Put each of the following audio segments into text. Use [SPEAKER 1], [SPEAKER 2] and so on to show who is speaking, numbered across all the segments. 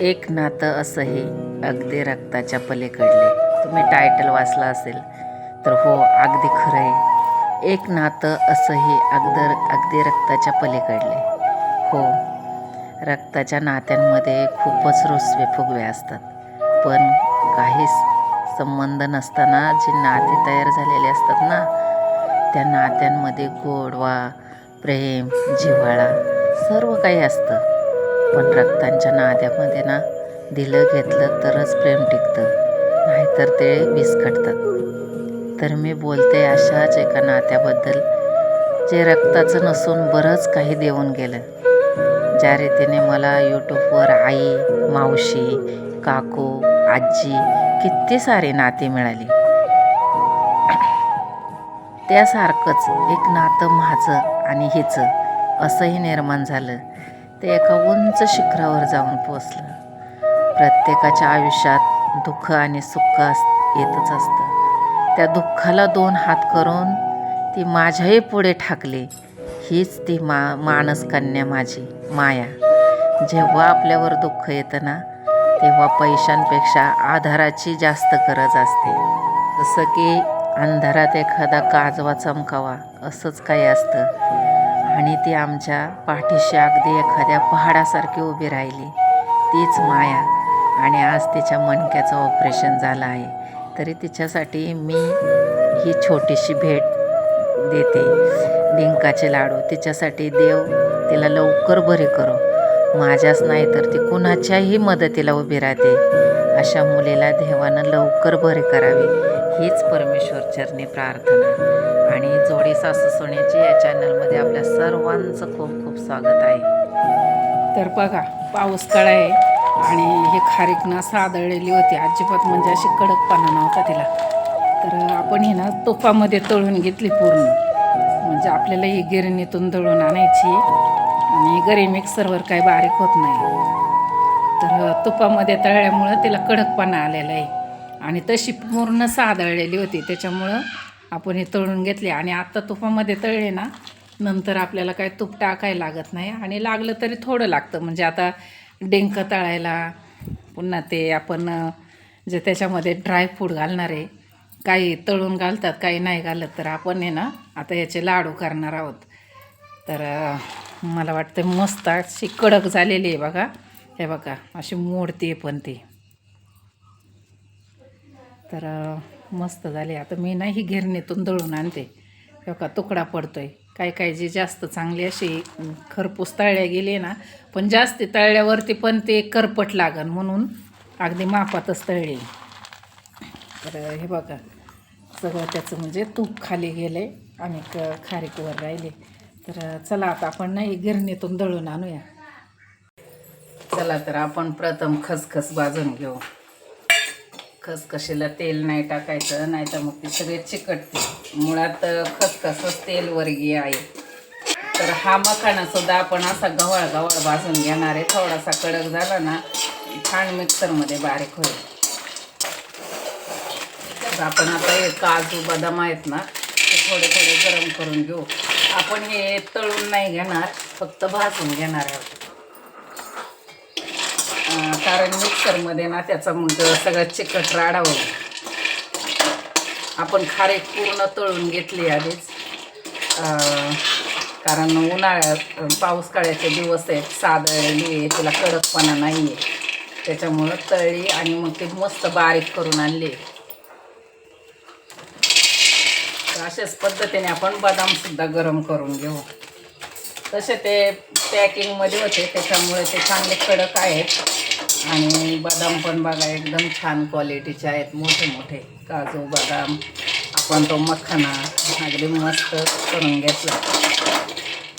[SPEAKER 1] एक नातं असंही अगदी रक्ताच्या पलीकडले. तुम्ही टायटल वाचला असेल तर हो अगदी खरं आहे. एक नातं असंही अगदर अगदी रक्ताच्या पलीकडले. हो रक्ताच्या नात्यांमध्ये खूपच रुसवे फुगवे असतात. पण काहीच संबंध नसताना जे नाते तयार झालेले असतात ना त्या नात्यांमध्ये गोडवा प्रेम जिव्हाळा सर्व काही असतं. पण रक्तांच्या नात्यामध्ये ना दिलं घेतलं तरच प्रेम टिकतं. नाहीतर ते विस्कटतात. तर मी बोलते अशाच एका नात्याबद्दल जे रक्ताचं नसून बरंच काही देऊन गेलं. ज्या रीतीने मला यूट्यूबवर आई मावशी काकू आजी किती सारी नाती मिळाली. त्यासारखंच एक नातं माझं आणि हिचं असंही निर्माण झालं. ते एका उंच शिखरावर जाऊन पोचलं प्रत्येकाच्या आयुष्यात दुःख आणि सुख अस येतच असतं. त्या दुःखाला दोन हात करून ती माझ्याही पुढे ठाकली. हीच ती मा मानसकन्या माझी माया. जेव्हा आपल्यावर दुःख येतं ना तेव्हा पैशांपेक्षा आधाराची जास्त गरज असते. जसं की अंधारात एखादा काजवा चमकावा असंच काही असतं. आणि ती आमच्या पाठीशी अगदी एखाद्या पहाडासारखी उभी राहिली. तीच माया. आणि आज तिच्या मणक्याचं ऑपरेशन झालं आहे. तरी तिच्यासाठी मी ही छोटीशी भेट देते. डिंकाचे लाडू. तिच्यासाठी देव तिला लवकर बरे करो. माझ्याच नाही तर ती कुणाच्याही मदतीला उभी राहते. अशा मुलीला देवानं लवकर बरे करावे. हीच परमेश्वर चरणी प्रार्थना. आणि जोडी सासू सोन्याची या चॅनलमध्ये आपल्या सर्वांचं खूप खूप स्वागत आहे.
[SPEAKER 2] तर बघा पाऊस काळ आहे आणि हे खारीक ना सादळलेली होती. अजिबात म्हणजे अशी कडकपणा नव्हता तिला. तर आपण ही ना तुपामध्ये तळून घेतली पूर्ण. म्हणजे आपल्याला ही गिरणीतून दळून आणायची. आणि गरी मिक्सरवर काही बारीक होत नाही. तर तुपामध्ये तळल्यामुळं तिला कडकपणा आलेला आहे. आणि तशी पूर्ण सादळलेली होती. त्याच्यामुळं आपण हे तळून घेतली आणि आत्ता तुपामध्ये तळले ना नंतर आपल्याला काय तूप टाकायला लागत नाही आणि लागलं तरी थोडं लागतं. म्हणजे आता डेंक तळायला पुन्हा ते आपण जे त्याच्यामध्ये ड्रायफ्रूट घालणार आहे काही तळून घालतात काही नाही घालत. तर आपण आहे ना आता याचे लाडू करणार आहोत. तर मला वाटतं मस्त अशी कडक झालेली आहे बघा. हे बघा अशी मोडते पण ती. तर मस्त झाले. आता मी नाही ही गिरणीतून दळून आणते. का तुकडा पडतो आहे काय काय जी जास्त चांगली अशी खरपूस तळल्या गेली ना पण जास्त तळल्यावरती पण ते करपट लागन म्हणून अगदी मापातच तळले. तर हे बघा सगळं त्याचं म्हणजे तूप खाली गेले आणि क खारीकवर राहिले. तर चला आता आपण नाही गिरणीतून दळून आणूया. चला तर आपण प्रथम खसखस भाजून घेऊ. खसखशीला तेल नाही टाकायचं नाही तर मग ती सगळी चिकटते. मुळात खसखसच तेलवर्गीय आहे. तर हा मखाना सुद्धा आपण असा गव्हाळ गव्हाळ भाजून घेणार आहे. थोडासा कडक झाला ना छान मिक्सरमध्ये बारीक होईल. तर आपण आता हे काजू बदाम आहेत ना ते थोडे थोडे गरम करून घेऊ. आपण हे तळून नाही घेणार फक्त भाजून घेणार आहोत. कारण मिक्सरमध्ये ना त्याचा मग सगळं चिकट राडा होईल आपण खारीक पूर्ण तळून घेतली आधीच. कारण उन्हाळ्यात अं, पाऊस काळ्याचे दिवस आहेत सादळलेली आहे तिला कडकपणा नाही आहे. त्याच्यामुळं तळली आणि मग ते मस्त बारीक करून आणली. तर अशाच पद्धतीने आपण बदामसुद्धा गरम करून घेऊ. तसे ते पॅकिंगमध्ये होते त्याच्यामुळे ते चांगले कडक आहेत. आणि बदाम पण बघा एकदम छान क्वालिटीचे आहेत. मोठे मोठे. काजू बदाम आपण तो मखाना. अगदी मस्त करून घेतला.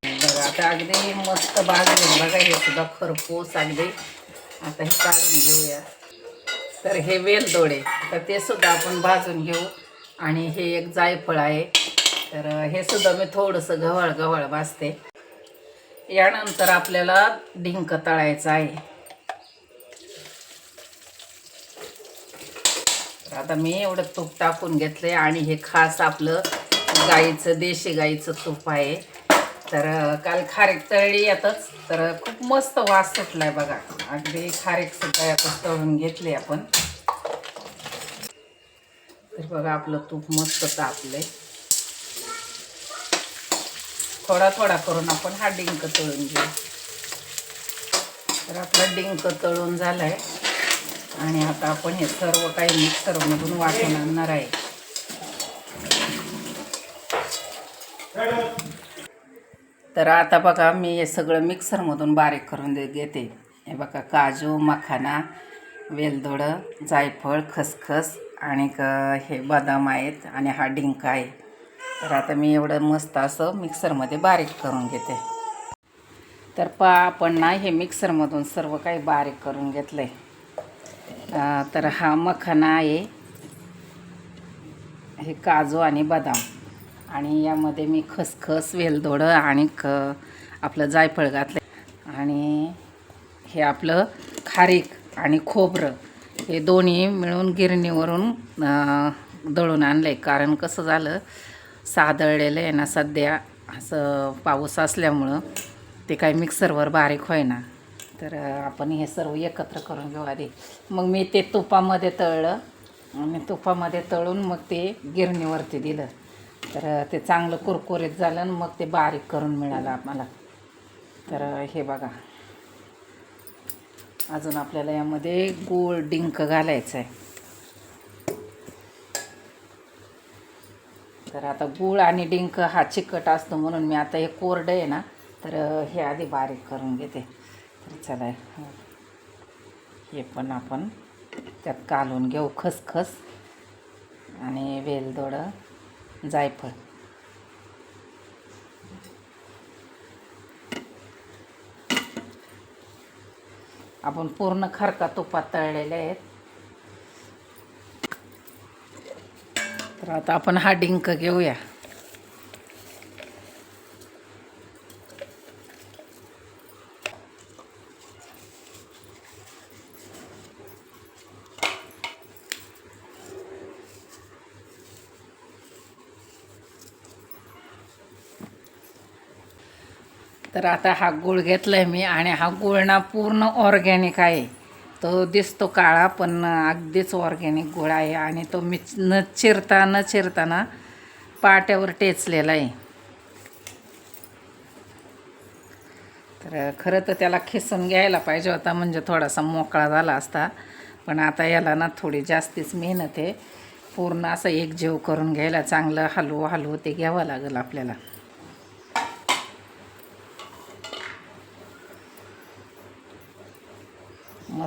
[SPEAKER 2] बघा आता अगदी मस्त भाजले बघा हे सुद्धा खरपूस अगदी. आता हे काढून घेऊया. तर हे वेलदोडे तर ते सुद्धा आपण भाजून घेऊ. आणि हे एक जायफळ आहे. तर हे सुद्धा मी थोडंसं गव्हाळ गव्हाळ भाजते. यानंतर आपल्याला डिंक तळायचं आहे. तर आता मी एवढं तूप टाकून घेतलंय आणि हे खास आपलं गाईचं देशी गाईचं तूप आहे. तर काल खारीक तळली यातच. तर खूप मस्त वास सुटलाय बघा. अगदी खारीक सुद्धा यातच तळून घेतली आपण. तर बघा आपलं तूप मस्त तापलंय. थोडा थोडा करून आपण हा डिंक तळून घेऊ. तर आपला डिंक तळून झालंय. आणि आता आपण हे सर्व काही मिक्सरमधून वाटून आणणार आहे. तर आता बघा मी हे सगळं मिक्सरमधून बारीक करून दे घेते. हे बघा काजू मखाना वेलदोडं जायफळ खसखस आणि क- हे बदाम आहेत आणि हा डिंक आहे. तर आता मी एवढं मस्त असं मिक्सरमध्ये बारीक करून घेते. तर पा आपण ना हे मिक्सरमधून सर्व काही बारीक करून घेतलं आहे तर हा मखाना आहे. हे काजू आणि बदाम. आणि यामध्ये मी खसखस वेलदोडं आणि क आपलं जायफळ घातलं आणि हे आपलं खारीक आणि खोबरं. हे दोन्ही मिळून गिरणीवरून दळून आणलं आहे कारण कसं झालं सादळलेलं आहे ना सध्या. असं पाऊस असल्यामुळं ते काही मिक्सरवर बारीक होईना. तर आपण हे सर्व एकत्र करून घेऊ आधी. मग मी ते तुपामध्ये तळलं. आणि तुपामध्ये तळून मग ते गिरणीवरती दिलं. तर ते चांगलं कुरकुरीत झालं आणि मग ते बारीक करून मिळालं आम्हाला. तर हे बघा. अजून आपल्याला यामध्ये गूळ डिंक घालायचं आहे तर आता गूळ आणि डिंक हा चिकट असतो म्हणून मी आता हे कोरडं आहे ना तर हे आधी बारीक करून घेते. चला. हे पण आपण त्यात कालून घेऊ खसखस आणि वेलदोडं जायफळ. आपण पूर्ण खरका तुपात तळलेले आहेत. तर आता आपण हा डिंक घेऊया. तर आता हा गूळ घेतला आहे मी आणि हा गूळ ना पूर्ण ऑर्गॅनिक आहे. तो दिसतो काळा पण अगदीच ऑर्गॅनिक गूळ आहे आणि तो मी न चिरता न चिरताना पाट्यावर टेचलेला आहे. तर खरं तर त्याला खिसून घ्यायला पाहिजे होता म्हणजे थोडासा मोकळा झाला असता. पण आता याला ना थोडी जास्तीच मेहनत आहे. पूर्ण असं एकजीव करून घ्यायला चांगलं हलवू हलवू ते घ्यावं लागेल आपल्याला.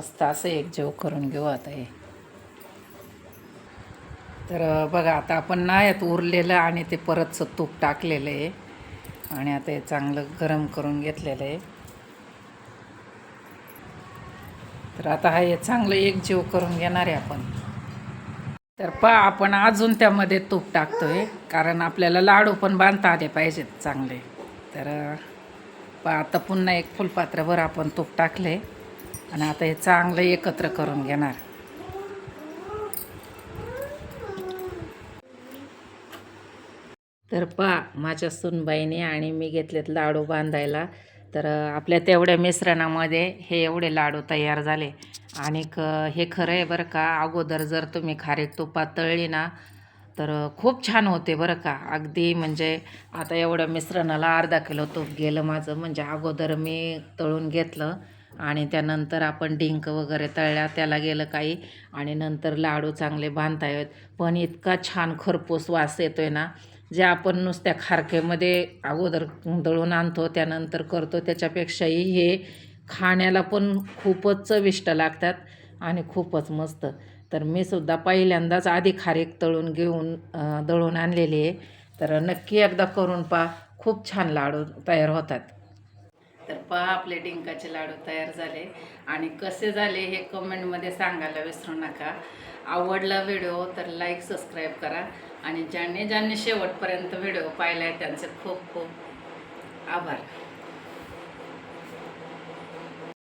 [SPEAKER 2] मस्त असं एक जेव करून घेऊ आता हे. तर बघा आता आपण ना यात उरलेलं आणि ते परतचं तूप टाकलेलं आहे. आणि आता हे चांगलं गरम करून घेतलेलं आहे. तर आता हा हे चांगलं एक जीव करून घेणार आहे आपण. तर पा आपण अजून त्यामध्ये तूप टाकतोय कारण आपल्याला लाडू पण बांधता आले पाहिजेत चांगले. तर पा आता पुन्हा एक फुलपात्रभर आपण तूप टाकले आणि आता हे चांगलं एकत्र करून घेणार. तर पा माझ्या सुनबाईने आणि मी घेतलेत लाडू बांधायला. तर आपल्या तेवढ्या मिश्रणामध्ये हे एवढे लाडू तयार झाले. आणि क हे खरं आहे बरं का अगोदर जर तुम्ही खारीक तुपात तळली ना तर खूप छान होते बरं का. अगदी म्हणजे आता एवढ्या मिश्रणाला अर्धा किलो तूप गेलं माझं. म्हणजे अगोदर मी तळून घेतलं. आणि त्यानंतर आपण डिंक वगैरे तळल्या त्याला गेलं काही. आणि नंतर लाडू चांगले बांधता येत पण इतका छान खरपूस वास येतो आहे ना जे आपण नुसत्या खारकेमध्ये अगोदर दळून आणतो त्यानंतर करतो त्याच्यापेक्षाही हे खाण्याला पण खूपच चविष्ट लागतात आणि खूपच मस्त. तर मी सुद्धा पहिल्यांदाच आधी खारीक तळून घेऊन दळून आणलेली आहे. तर नक्की एकदा करून पहा. खूप छान लाडू तयार होतात. तर पहा आपले डिंकाचे लाडू तयार झाले. आणि कसे झाले हे कमेंटमध्ये सांगायला विसरू नका. आवडला व्हिडिओ तर लाईक सबस्क्राईब करा. आणि ज्यांनी ज्यांनी शेवटपर्यंत व्हिडिओ पाहिला आहे त्यांचे खूप खूप आभार.